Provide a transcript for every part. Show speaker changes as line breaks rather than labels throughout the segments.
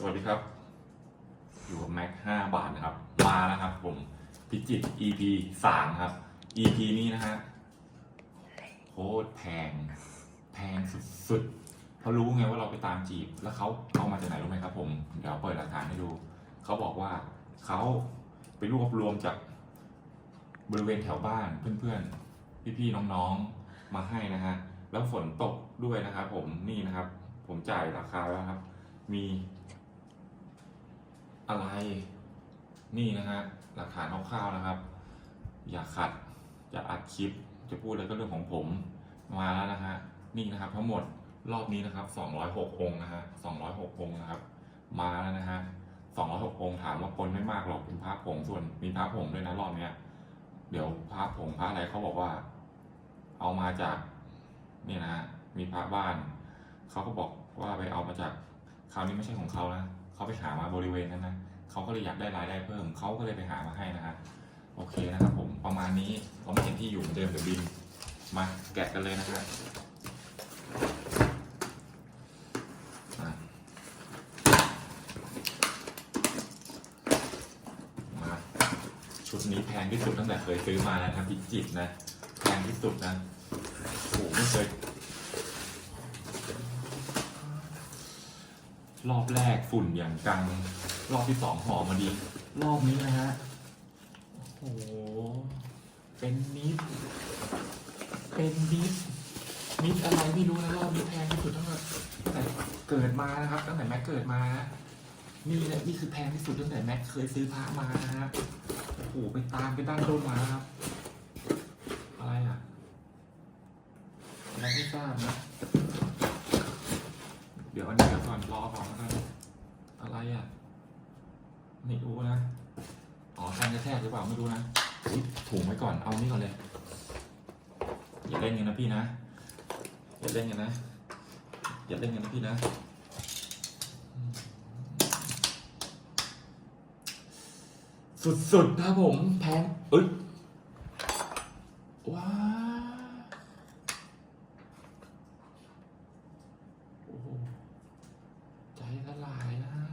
สวัสดีครับ อยู่กับแม็กห้าบาทนะครับ มาแล้วครับ ผมพิจิต EP สามครับ EP นี้นะฮะโคตรแพง แพงสุดๆเพราะรู้ไงว่าเราไปตามจีบ แล้วเขาเอามาจากไหนรู้ไหมครับ ผม เดี๋ยวเปิดหลักฐานให้ดู เขาบอกว่าเขาไปรวบรวมจากบริเวณแถวบ้านเพื่อนๆ พี่ๆ น้องๆ มาให้นะฮะ แล้วฝนตกด้วยนะครับผม นี่นะครับ ผมจ่ายราคาแล้วครับ มี อะไร นี่นะฮะหลักฐานคร่าวๆนะครับ อย่าขัดจะอัดคลิป จะพูดอะไรก็เรื่องของผมมาแล้วนะฮะนี่นะครับ ทั้งหมดรอบนี้นะครับ 206 องค์นะฮะ 206 องค์นะครับ มาแล้วนะฮะ 206 องค์ถามว่าคนไม่มากหรอกเป็นพระผงส่วนมีพระผงด้วยนะรอบเนี้ยเดี๋ยวพระผงพระอะไรเขาบอกว่า เอามาจากนี่นะฮะมีพระบ้านเขาก็บอกว่าไปเอามาจากคราวนี้ไม่ใช่ของเขานะ เขาไปหามาบริเวณนั้นนะเขาก็เลยอยากได้รายได้เพิ่มเขาก็เลยไปหามาให้นะฮะโอเคนะครับผมประมาณนี้เขาไม่เห็นที่อยู่เหมือนเดิมเดี๋ยวบินมาแกะกันเลยนะฮะมาชุดนี้แพงที่สุดตั้งแต่เคยซื้อมาแล้วนะพิจิตนะแพงที่สุดนะโอ้โหไม่เคย รอบแรกฝุ่นอย่างกัง รอบที่สองหอมมาดี รอบนี้นะฮะ โอ้โห เป็นนิด เป็นนิด นิดอะไรไม่รู้นะรอบนี้แพงที่สุดตั้งแต่แต่เกิดมานะครับ ตั้งแต่แม็กเกิดมา นี่แหละนี่คือแพงที่สุดตั้งแต่แม็กเคยซื้อพระมานะฮะ โอ้โห ไปตามไปด้านต้นมาครับ อะไรอะอะไรไม่ทราบนะ ดี๋ยวอันนี้เดี๋ยวก่อนรอก่อนแล้วกันอะไรอะไม่รู้นะอ๋อแทงกระแทกหรือเปล่าไม่รู้นะถุงไว้ก่อนเอานี่ก่อนเลยอย่าเล่นกันนะพี่นะอย่าเล่นกันนะอย่าเล่นกันนะพี่นะสุดๆครับผมแพงเอ้ย ว้าว โอ้โหใจละลายนะฮะ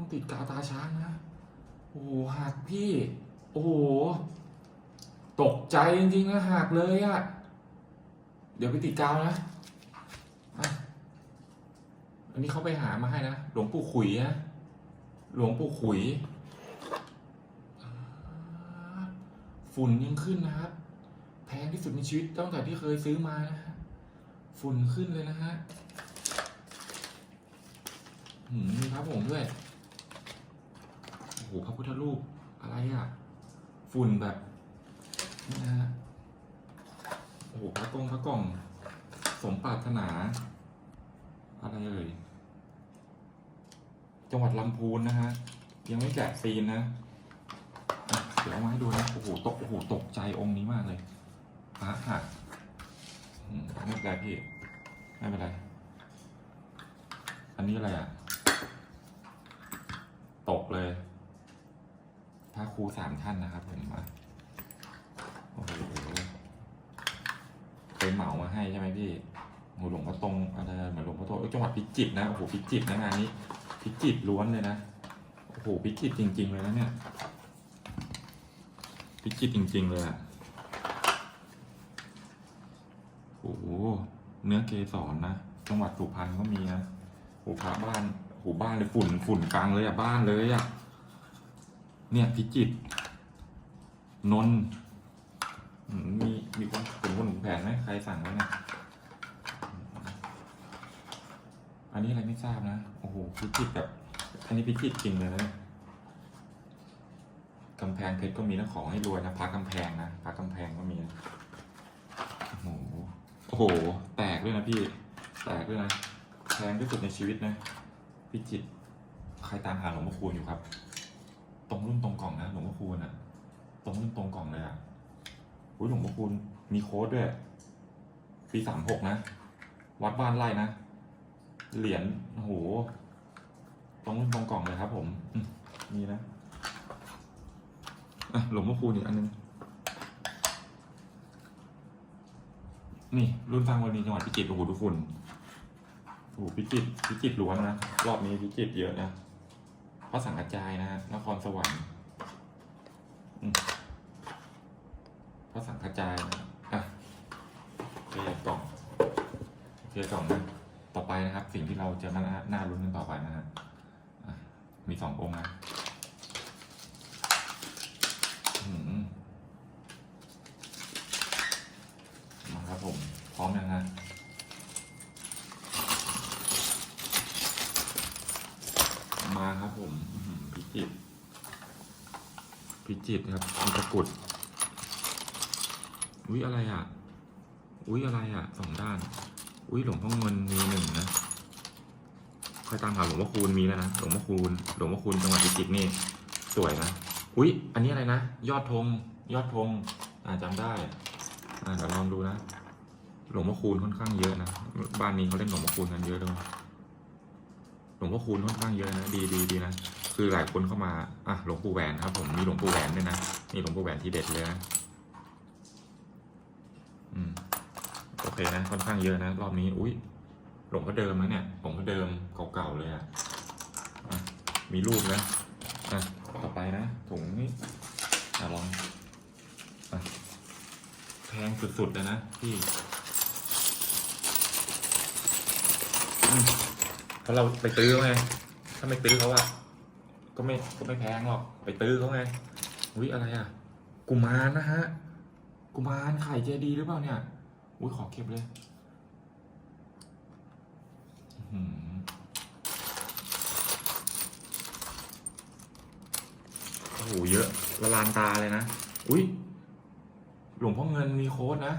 ต้องติดกาวตาช้างนะ โอ้โหหักพี่ โอ้โห ตกใจจริงๆนะหักเลยอะเดี๋ยวไปติดกาวนะอะอันนี้เขาไปหามาให้นะ หลวงปู่ขุยนะ หลวงปู่ขุย ฝุ่นยังขึ้นนะครับ แพงที่สุดในชีวิตตั้งแต่ที่เคยซื้อมานะฮะ ฝุ่นขึ้นเลยนะฮะหืมมีพระผงด้วย หพระพุทธรูปอะไรอะฝุ่นแบบนะฮะโอ้โหพระกงพระกล่อง สมปรารถนา อะไรเอ่ยจังหวัดลำพูนนะฮะ ยังไม่แกะซีนนะเดี๋ยวเอามาให้ดูนะโอ้โหตกโอ้โหตกใจองค์นี้มากเลยพระหักไม่เป็นไรพี่ ไม่เป็นไร อันนี้อะไรอะ ตกเลย ระครูสามท่านนะครับผมมาโอ้โหเคยเหมามาให้ใช่ไหมพี่หหลวงพ่อตรงอะไรเหมือนหลวงพ่อโตจังหวัดพิจิตรนะโอ้โหพิจิตรนะงานนี้ พิจิตรล้วนเลยนะโอ้โหพิจิตรจริง ๆ เลยนะเนี่ยพิจิตรจริง ๆ เลยอะโอ้โหเนื้อเกสรนะจังหวัดสุพรรณก็มีนะโอ้พระบ้านโอ้บ้านเลยฝุ่นฝุ่นกลางเลยอะบ้านเลยอะ เนี่ยพิจิตนนมีมีคนถึงคนหนุนแผนไหมใครสั่งไว้เนี่ยอันนี้อะไรไม่ทราบนะ โอ้โหพิจิตแบบอันนี้พิจิตจริงเลยนะกำแพงเพชรก็มีนะของให้รวยนะพระกำแพงนะพระกำแพงก็มีนะโอ้โหโอ้โห แตกด้วยนะพี่ แตกด้วยนะแพงที่สุดในชีวิตนะพิจิตใครตามหาหลวงพ่อคูณอยู่ครับ ตรงรุ่นตรงกล่องนะหลวงพ่อคูณอะ ตรงรุ่นตรงกล่องเลยอะอุ้ยหลวงพ่อคูณมีโค้ดด้วย ปีสามหกนะ วัดบ้านไร่นะ เหรียญโอ้โห ตรงรุ่นตรงกล่องเลยครับผมมีนะอะหลวงพ่อคูณอีกอันนึงนี่ รุ่นฟังวันนี้จังหวัดพิจิตรโอ้โหดูฝุ่นโอ้โหพิจิตรพิจิตรล้วนนะ รอบนี้พิจิตรเยอะนะ พระสังกัจจายนะฮะนครสวรรค์พระสังกัจจายนะอะเกล่องโอเคกล่องนะต่อไปนะครับ สิ่งที่เราจะมาหน้าลุ้นกันต่อไปนะฮะมีสององค์นะอื้อหือมาครับผม พร้อมยังฮะ มาครับผมอื้อหือพิจิตรพิ จิตครับมีตะกรุดอุ้ยอะไรอะ อุ้ยอะไรอะสองด้าน อุ้ยหลวงพ่อเงินมีหนึ่งนะคอยตามหาหลวงพ่อคูณมีแล้วนะหลวงพ่อคูณหลวงพ่อคูณจังหวัดพิจิตรนี่สวยนะอุ้ยอันนี้อะไรนะยอดธงยอดธงอ่าจำได้อ่าเดี๋ยวลองดูนะ หลวงพ่อคูณค่อนข้างเยอะนะบ้านนี้เขาเล่นหลวงพ่อคูณกันเยอะด้วย หลวงพ่อคูณค่อนข้างเยอะนะดีดีดีนะคือหลายคนเข้ามาอะหลวงปู่แหวนครับ ผมมีหลวงปู่แหวนด้วยนะนี่หลวงปู่แหวนที่เด็ดเลยนะอืมโอเคนะค่อนข้างเยอะนะรอบนี้อุ้ยหลวงพ่อเดิมนะเนี่ยหลวงพ่อเดิมเก่าๆเลยอะอะมีรูปนะอะต่อไปนะถุงนี้อะลองอะแพงสุดๆเลยนะพี่อืม เพราะเราไปตื้อเขาไง ถ้าไม่ตื้อเขาอะก็ไม่ก็ไม่แพงหรอก ไปตื้อเขาไง อุ้ยอะไรอะกุมารนะฮะ กุมารไข่เจดีย์หรือเปล่าเนี่ย อุ้ยขอเก็บเลยโอ้โหเยอะละลานตาเลยนะ อุ้ยหลวงพ่อเงินมีโค้ดนะ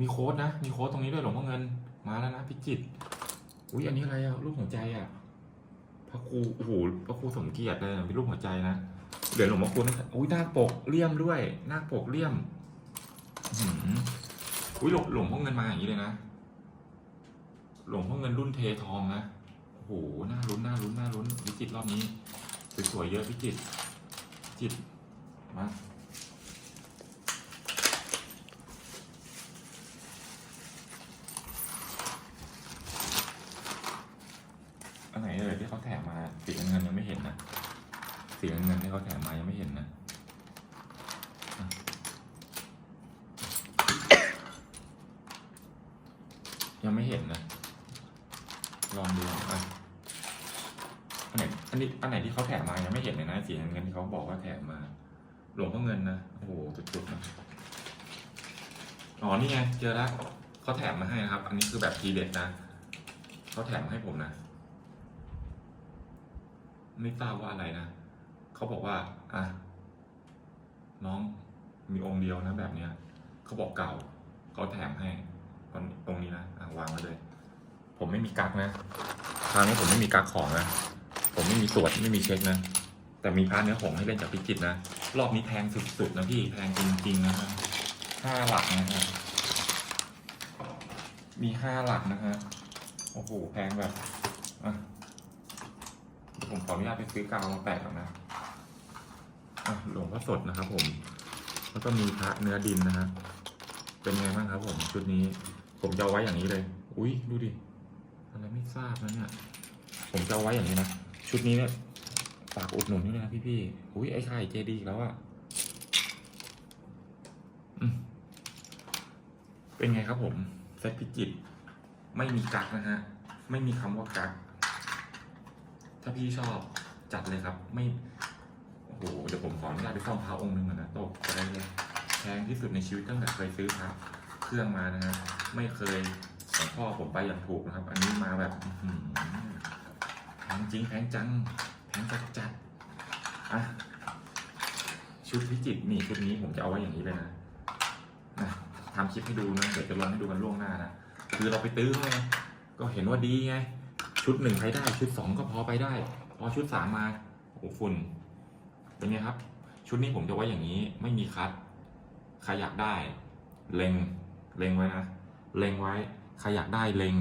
มีโค้ดนะ มีโค้ดตรงนี้ด้วยหลวงพ่อเงิน มาแล้วนะพิจิต อุ้ยอันนี้อะไรอะรูปหัวใจอะพระครูโอ้โหพระครูสมเกียรติเลยเป็นรูปหัวใจนะเหลือหลวงพ่อคูณนะอุ้ยหน้าคปกเลี่ยมด้วยหน้าคปกเลี่ยมหือุ้ยหลวงหลวงพ่อเงินมาอย่างนี้เลยนะหลวงพ่อเงินรุ่นเททองนะโอ้โหน่าลุ้นน่าลุ้นน่าลุ้นพิจิตรรอบนี้สวยๆเยอะพิจิตรจิตมา อันไหน เลยที่เขาแถมมาสีเงินยังไม่เห็นนะสีเงินที่เขาแถมมายังไม่เห็นนะยังไม่เห็นนะลองดูอะอันไหนอันนี้อันไหนที่เขาแถมมายังไม่เห็นเลยนะสีเงินที่เขาบอกว่าแถมมา หลวงพ่อเงินนะโอ้โหจุดๆนะอ๋อนี่ไงเจอแล้วเขาแถมมาให้นะครับ อันนี้คือแบบทีเด็ดนะเขาแถมมาให้ผมนะ ไม่ทราบว่าอะไรนะเขาบอกว่าอะน้องมีองค์เดียวนะแบบเนี้ยเขาบอกเก่าเขาแถมให้ตอนตรงนี้นะอะวางไว้เลย ผมไม่มีกักนะคราวนี้ผมไม่มีกักของนะผมไม่มีตรวจไม่มีเช็คนะแต่มีพาร์ทเนื้อหงให้เล่นจากพิจิตนะรอบนี้แพงสุดๆนะพี่แพงจริงๆนะฮะห้าหลักนะฮะมีห้าหลักนะฮะโอ้โหแพงแบบอะ ผมขออนุญาตไปซื้อกาวมาแปะก่อนนะหลวงพ่อสดนะครับ ผม แล้วก็มีพระเนื้อดินนะฮะเป็นไงบ้างครับผมชุดนี้ ผมจะเอาไว้อย่างนี้เลย อุ้ยดูดิอะไรไม่ทราบนะเนี่ย ผมจะเอาไว้อย่างนี้นะชุดนี้เนี่ยฝากอุดหนุนด้วยนะพี่พี่ๆอุ้ยไอ้ไข่เจดีแล้วอะเป็นไงครับผมเซตพิจิตไม่มีกักนะฮะ ไม่มีคำว่ากัก ถ้าพี่ชอบจัดเลยครับ ไม่โอ้โหเดี๋ยวผมขออนุญาตไปซ่อมพระองค์หนึ่งก่อนนะตกใจเลยแพงที่สุดในชีวิตตั้งแต่เคยซื้อพระเครื่องมานะฮะไม่เคยของพ่อผมไปอย่างถูกนะครับ อันนี้มาแบบแพงจริงแพงจังแพงจัดจัดอะชุดพิจิตรนี่ชุดนี้ผมจะเอาไว้อย่างนี้เลยนะนะทำคลิปให้ดูนะเดี๋ยวจะลองให้ดูกันล่วงหน้านะคือเราไปตื้อไงก็เห็นว่าดีไง ชุดหนึ่งใช้ได้ ชุดสองก็พอไปได้ พอชุดสามมาโอ้ฝุ่นเป็นไงครับ ชุดนี้ผมจะไว้อย่างนี้ไม่มีคัดใครอยากได้เล็งเล็งไว้นะเล็งไว้ใครอยากได้เล็ง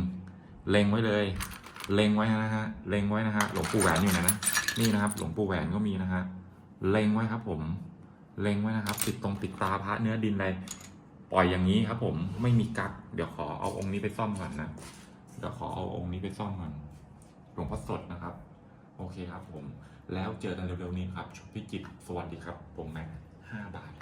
เล็งไว้เลย เล็งไว้นะฮะเล็งไว้นะฮะหลวงปู่แหวนอยู่ไหนนะนี่นะครับ หลวงปู่แหวนก็มีนะฮะเล็งไว้ครับ ผมเล็งไว้นะครับ ติดตรงติดตราพระเนื้อดินอะไรปล่อยอย่างนี้ครับ ผมไม่มีกักเดี๋ยวขอเอาองค์นี้ไปซ่อมก่อนนะเดี๋ยวขอเอาองค์นี้ไปซ่อมก่อน ลวงพ่อสดนะครับ โอเคครับผม แล้วเจอกันเร็วๆนี้ครับชุดพิจิตรสวัสดีครับ ผมแม็กห้าบาท